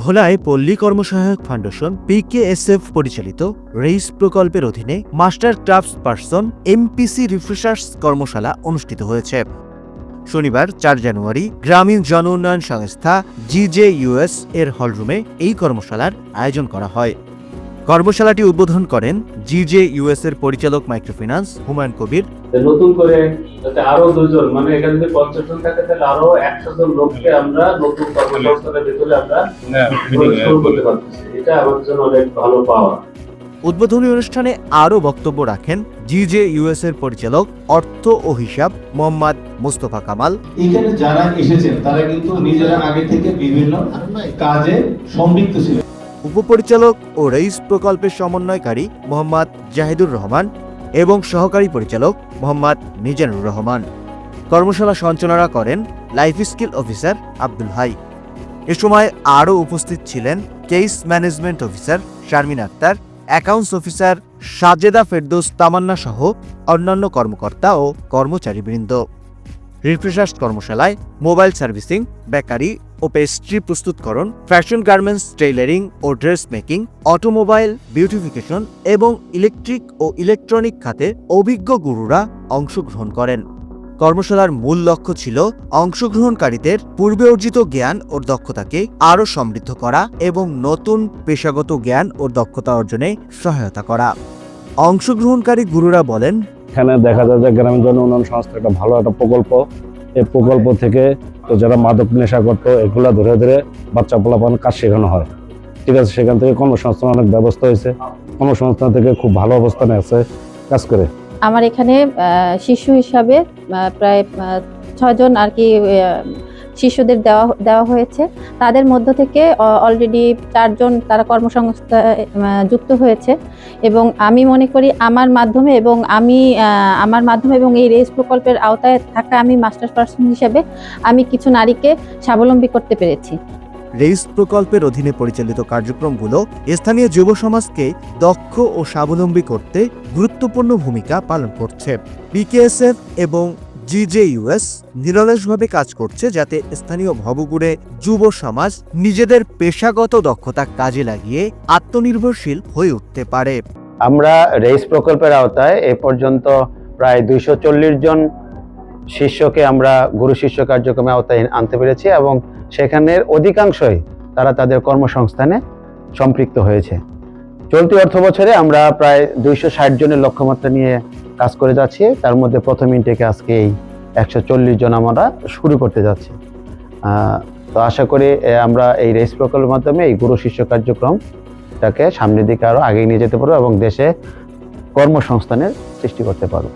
ভোলায় পল্লী কর্মসহায়ক foundation PKSF পরিচালিত রেইস প্রকল্পের অধীনে master crafts person MPC refreshers কর্মশালা অনুষ্ঠিত হয়েছে। শনিবার, চার জানুয়ারি, গ্রামীণ জন উন্নয়ন সংস্থা জিজেইউএস এর হলরুমে এই কর্মশালার আয়োজন করা হয়। কর্মশালাটি উদ্বোধন করেন জিজেইউএস এর পরিচালক মাইক্রোফিন্যান্স হুমায়ুন কবির। নতুন করে যাতে আরও দুজন মানে এখানে যদি পঞ্চাশ জন থাকে তাহলে আরও একশো জন লোককে আমরা নতুন কর্মসংস্থানের ভিতরে আমরা করতে পারতেছি। এটা আমাদের জন্য অনেক ভালো পাওয়া। উদ্বোধনী অনুষ্ঠানে আরও বক্তব্য রাখেন জিজে ইউএস এর পরিচালক অর্থ ও হিসাব মোহাম্মদ মুস্তফা কামাল। এখানে যারা এসেছেন তারা কিন্তু নিজেরা আগে থেকে বিভিন্ন কাজে সম্পৃক্ত ছিলেন। উপপরিচালক ও রইস প্রকল্পের সমন্বয়কারী মোহাম্মদ জাহিদুর রহমান এবং সহকারী পরিচালক মোহাম্মদ মিজানুর রহমান। কর্মশালা সঞ্চালনা করেন life skill officer Abdul Hai. এ সময় আরও উপস্থিত ছিলেন case management officer Sharmin Akter, accounts officer Sajeda Ferdous Tamanna সহ অন্যান্য কর্মকর্তা ও কর্মচারীবৃন্দ। রিফ্রেশার্স কর্মশালায়, মোবাইল সার্ভিসিং, বেকারি ও পেস্ট্রি প্রস্তুতকরণ, ফ্যাশন গার্মেন্টস, টেইলারিং ও ড্রেস মেকিং, অটোমোবাইল, বিউটিফিকেশন এবং ইলেকট্রিক ও ইলেকট্রনিক খাতে অভিজ্ঞ গুরুরা অংশগ্রহণ করেন। কর্মশালার মূল লক্ষ্য ছিল অংশগ্রহণকারীদের পূর্বে অর্জিত জ্ঞান ও দক্ষতাকে আরও সমৃদ্ধ করা এবং নতুন পেশাগত জ্ঞান ও দক্ষতা অর্জনে সহায়তা করা। অংশগ্রহণকারী গুরুরা বলেন এখানে দেখা যায় যে গ্রামীণ জন উন্নয়ন সংস্থা একটা ভালো একটা প্রকল্প। এই প্রকল্প থেকে তো যারা মাদক নেশা করতো, এগুলো ধরে ধরে বাচ্চা পোলাপান কাজ শেখানো হয়। ঠিক আছে, সেখান থেকে কর্মসংস্থান অনেক ব্যবস্থা হয়েছে। কর্মসংস্থান থেকে খুব ভালো অবস্থানে আছে, কাজ করে। আমার এখানে শিশু হিসাবে প্রায় ছজন আর কি শিশুদের দেওয়া দেওয়া হয়েছে। তাদের মধ্য থেকে অলরেডি চারজন তারা কর্মসংস্থা যুক্ত হয়েছে। এবং আমি মনে করি আমার মাধ্যমে এবং আমি আমার মাধ্যমে এবং এই রেস প্রকল্পের আওতায় থাকা আমি মাস্টার পার্সন হিসেবে আমি কিছু নারীকে স্বাবলম্বী করতে পেরেছি। রেইস প্রকল্পের অধীনে পরিচালিত কার্যক্রমগুলো স্থানীয় যুব সমাজকে দক্ষ ও স্বাবলম্বী করতে গুরুত্বপূর্ণ ভূমিকা পালন করছে। বিকেএসএফ এবং জিজেইউএস নিরলসভাবে কাজ করছে যাতে স্থানীয় ভবগুড়ে যুব সমাজ নিজেদের পেশাগত দক্ষতা কাজে লাগিয়ে আত্মনির্ভরশীল হয়ে উঠতে পারে। আমরা রেইস প্রকল্পের আওতায় এ পর্যন্ত প্রায় দুইশো চল্লিশ জন শিষ্যকে আমরা গুরু শিষ্য কার্যক্রমে আওতায় আনতে পেরেছি এবং সেখানের অধিকাংশই তারা তাদের কর্মসংস্থানে সম্পৃক্ত হয়েছে। চলতি অর্থ বছরে আমরা প্রায় দুইশো ষাট জনের লক্ষ্যমাত্রা নিয়ে কাজ করে যাচ্ছি, তার মধ্যে প্রথম ইনটেকে আজকে এই একশো চল্লিশ জন আমরা শুরু করতে যাচ্ছি। তো আশা করি আমরা এই রেস প্রকল্পের মাধ্যমে এই গুরু শিষ্য কার্যক্রমটাকে সামনের দিকে আরও আগে নিয়ে যেতে পারব এবং দেশে কর্মসংস্থানের সৃষ্টি করতে পারব।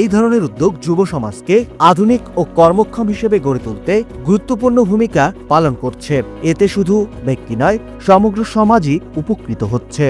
এই ধরনের উদ্যোগ যুব সমাজকে আধুনিক ও কর্মক্ষম হিসেবে গড়ে তুলতে গুরুত্বপূর্ণ ভূমিকা পালন করছে। এতে শুধু ব্যক্তি নয়, সমগ্র সমাজই উপকৃত হচ্ছে।